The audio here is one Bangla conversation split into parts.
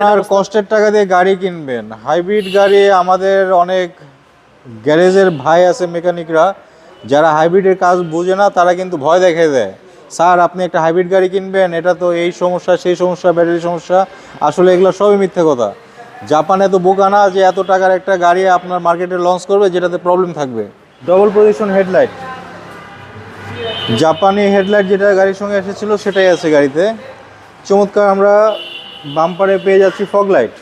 আপনার কষ্টের টাকা দিয়ে গাড়ি কিনবেন। হাইব্রিড গাড়ি আমাদের অনেক গ্যারেজের ভাই আছে মেকানিকরা। যারা হাইব্রিডের কাজ বোঝে না তারা কিন্তু ভয় দেখে দেয়। স্যার আপনি একটা হাইব্রিড গাড়ি কিনবেন এটা তো এই সমস্যা সেই সমস্যা ব্যাটারি সমস্যা। আসলে এগুলো সবই মিথ্যে কথা। জাপানে তো বোকা না যে এত টাকার একটা গাড়ি আপনার মার্কেটে লঞ্চ করবে যেটাতে প্রবলেম থাকবে। ডবল পজিশন হেডলাইট জাপানি হেডলাইট যেটা গাড়ির সঙ্গে এসেছিল সেটাই আছে গাড়িতে। চমৎকার আমরা বাম্পারে পেয়ে যাচ্ছি ফগ লাইট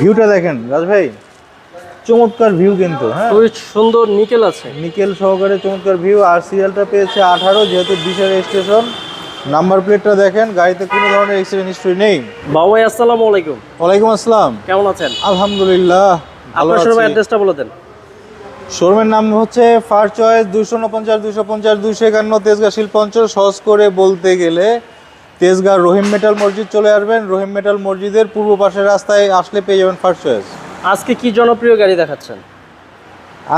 ভিউটা দেখেন রাজ ভাই। চমৎকার ভিউ কিন্তু হ্যাঁ। খুবই সুন্দর নিকেল আছে। নিকেল সহকারে চমৎকার ভিউ আর সিরিয়ালটা পেয়েছে আঠারো যেহেতু বিশাল স্টেশন নাম্বার প্লেটটা দেখেন গাড়িতে কোনো ধরনের অ্যাক্সিডেন্ট হিস্ট্রি নেই। বাবু ভাই আসসালামু আলাইকুম। ওয়ালাইকুম আসসালাম। কেমন আছেন? আলহামদুলিল্লাহ আপনার শোরুমের অ্যাড্রেসটা বলে দেন। শোরুমের নাম হচ্ছে ফার চয়েস দুশো উনপঞ্চাশ দুশো পঞ্চাশ দুশো একান্ন তেজগাঁ শিল্পাঞ্চল। সহজ করে বলতে গেলে তেজগাঁ রহিম মেটাল মসজিদ চলে আসবেন। রহিম মেটাল মসজিদের পূর্ব পাশের রাস্তায় আসলে পেয়ে যাবেন ফার্স্ট চয়েস আজকে কি জনপ্রিয় গাড়ি দেখাচ্ছেন?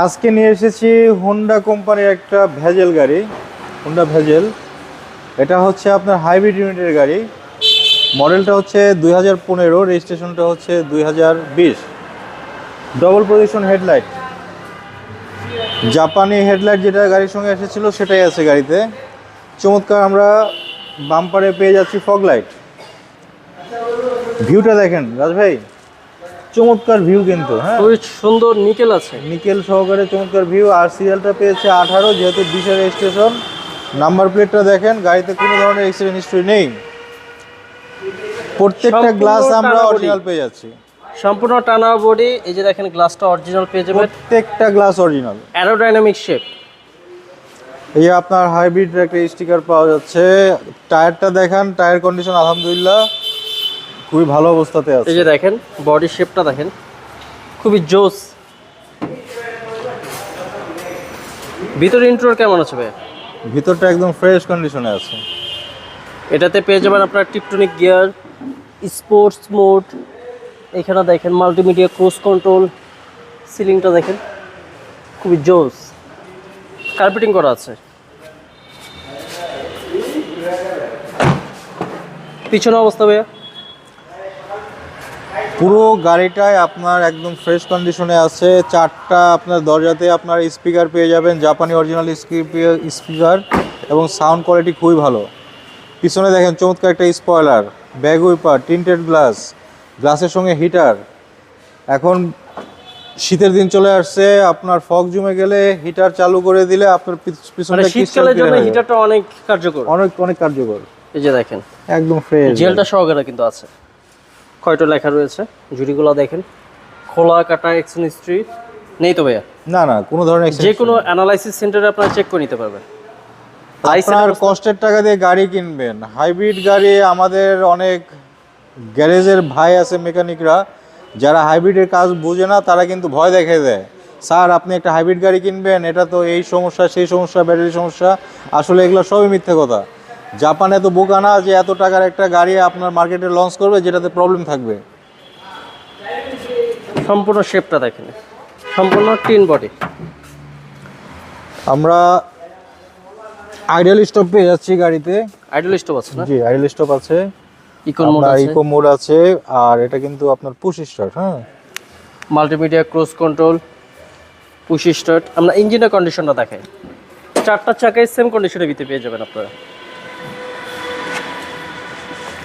আজকে নিয়ে এসেছি হোন্ডা কোম্পানির একটা ভেজেল গাড়ি হোন্ডা ভেজেল। এটা হচ্ছে আপনার হাইব্রিড ইউনিটের গাড়ি। মডেলটা হচ্ছে দুই হাজার পনেরো রেজিস্ট্রেশনটা হচ্ছে দুই হাজার বিশ। ডবল পজিশন হেডলাইট জাপানি হেডলাইট যেটা গাড়ির সঙ্গে এসেছিল সেটাই আছে গাড়িতে। চমৎকার আমরা বাম্পারে পেয়ে যাচ্ছি ফগ লাইট ভিউটা দেখেন রাজ ভাই। চমৎকার ভিউ কিন্তু হ্যাঁ। খুবই সুন্দর নিকেল আছে। নিকেল সহকারে চমৎকার ভিউ আর সিরিয়ালটা পেয়েছে আঠারো যেহেতু বিশের স্টেশন নাম্বার প্লেটটা দেখেন গাড়িতে কোনো ধরনের এক্সিডেন্ট হিস্ট্রি নেই। প্রত্যেকটা গ্লাস আমরা অরিজিনাল পেয়ে যাচ্ছি। সম্পূর্ণ টানা বডি এই যে দেখেন গ্লাসটা অরিজিনাল পেয়ে যাবেন। প্রত্যেকটা গ্লাস অরিজিনাল অ্যারোডাইনামিক শেপ এই আপনার হাইব্রিড একটা স্টিকার পাওয়া যাচ্ছে। টায়ারটা দেখান টায়ার কন্ডিশন আলহামদুলিল্লাহ খুবই ভালো অবস্থাতে আছে। এই যে দেখেন বডি শেপটা দেখেন খুবই জোস। ভিতর ইন্ট্রোর কেমন আছে ভাই ভিতরটা একদম ফ্রেশ কন্ডিশনে আছে। এটাতে পেয়ে যাবেন আপনার টিপটনিক গিয়ার স্পোর্টস মোড এখানে দেখেন মাল্টিমিডিয়া ক্রুজ কন্ট্রোল সিলিংটা দেখেন খুবই জোস। কার্পেটিং করা আছে। পিছনে অবস্থা ভাইয়া? পুরো গাড়িটায় আপনার একদম ফ্রেশ কন্ডিশনে আছে। চারটা আপনার দরজাতে আপনার স্পিকার পেয়ে যাবেন, জাপানি অরিজিনাল স্পিকার এবং সাউন্ড কোয়ালিটি খুবই ভালো। পিছনে দেখেন চমৎকার একটা spoiler bag wiper tinted glass গ্লাসের সঙ্গে হিটার এখন শীতের দিন চলে আসছে আপনার ফগ জমে গেলে হিটার চালু করে দিলে আপনার পিছ- মানে শীতকালের জন্য হিটারটা অনেক কার্যকর। অনেক অনেক কার্যকর। এই যে দেখেন একদম ফ্রেশ জেলটা সহকারে কিন্তু আছে। কয়টা লেখা রয়েছে? জুড়িগুলো দেখেন। খোলা কাটা এক্সেন স্ট্রিট নেই তো ভাইয়া? না না কোনো ধরনের যে কোনো অ্যানালাইসিস সেন্টারে আপনারা চেক করে নিতে পারবেন। আপনার কষ্টের টাকা দিয়ে গাড়ি কিনবেন। হাইব্রিড গাড়ি আমাদের অনেক গ্যারেজের ভাই আছে মেকানিকরা যারা হাইব্রিডের কাজ বোঝে না তারা কিন্তু ভয় দেখে দেয়। স্যার আপনি একটা হাইব্রিড গাড়ি কিনবেন এটা তো এই সমস্যা সেই সমস্যা ব্যাটারি সমস্যা। আসলে এগুলো সবই মিথ্যে কথা। জাপানে তো বোকা না যে এত টাকার একটা গাড়ি আপনার মার্কেটে লঞ্চ করবে যেটাতে প্রবলেম থাকবে। সম্পূর্ণ শেপটা দেখেন। সম্পূর্ণ টিন বডি আমরা আইডিয়াল স্টপ পেয়ে যাচ্ছি গাড়িতে। আইডল স্টপ আছে না? জি আইডিয়াল স্টপ আছে। আপনার ইকো মোড আছে। আর এটা কিন্তু আপনার পুশ স্টার্ট হ্যাঁ? Multimedia cruise control push start আমরা ইঞ্জিনের কন্ডিশনটা দেখাই। চারটা চাকায় সেম কন্ডিশনের ভিতরে পেয়ে যাবেন আপনারা।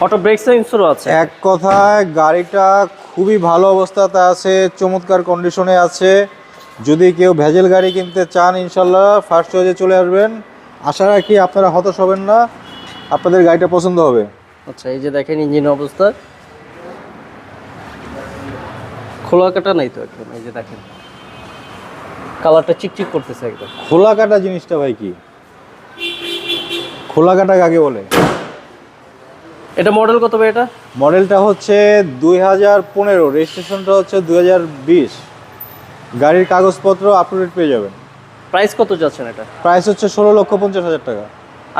অটো ব্রেক সেন্সরও আছে। এক কথায় গাড়িটা খুবই ভালো অবস্থাতে আছে চমৎকার কন্ডিশনে আছে। যদি কেউ ভেজেল গাড়ি কিনতে চান ইনশাল্লাহ ফার্স্ট চয়েসে চলে আসবেন। আশা রাখি আপনারা হতাশ হবেন না। আপনাদের গাড়িটা পছন্দ হবে। আচ্ছা এই যে দেখেন ইঞ্জিন অবস্থা। খোলা কাটা নাই তো একদম এই যে দেখেন। কালারটা চিকচিক করতেছে একদম। খোলা কাটা জিনিসটা ভাই কি? খোলা কাটা কাকে বলে? এটা মডেল কত ভাই এটা? মডেলটা হচ্ছে দুই হাজার পনেরো রেজিস্ট্রেশনটা হচ্ছে দুই হাজার বিশ। গাড়ির কাগজপত্র আপ টু ডেট পেয়ে যাবেন। প্রাইস কত যাচ্ছেন এটা? প্রাইস হচ্ছে ষোলো লক্ষ পঞ্চাশ হাজার টাকা।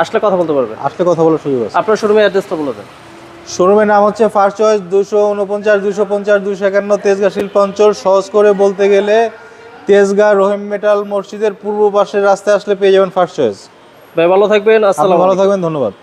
আসলে কথা বলতে পারবেন আসলে কথা বলার সুযোগ আছে। আপনার শোরুমের অ্যাড্রেসটা বলে দেন। শোরুমের নাম হচ্ছে ফার্স্ট চয়েস দুশো উনপঞ্চাশ দুশো পঞ্চাশ দুশো একান্ন তেজগাঁ শিল্পাঞ্চল সহজ করে বলতে গেলে তেজগা রহিম মেটাল মসজিদের পূর্ব পাশের রাস্তায় আসলে পেয়ে যাবেন ফার্স্ট চয়েস ভাই ভালো থাকবেন আসসালাম ভালো থাকবেন ধন্যবাদ।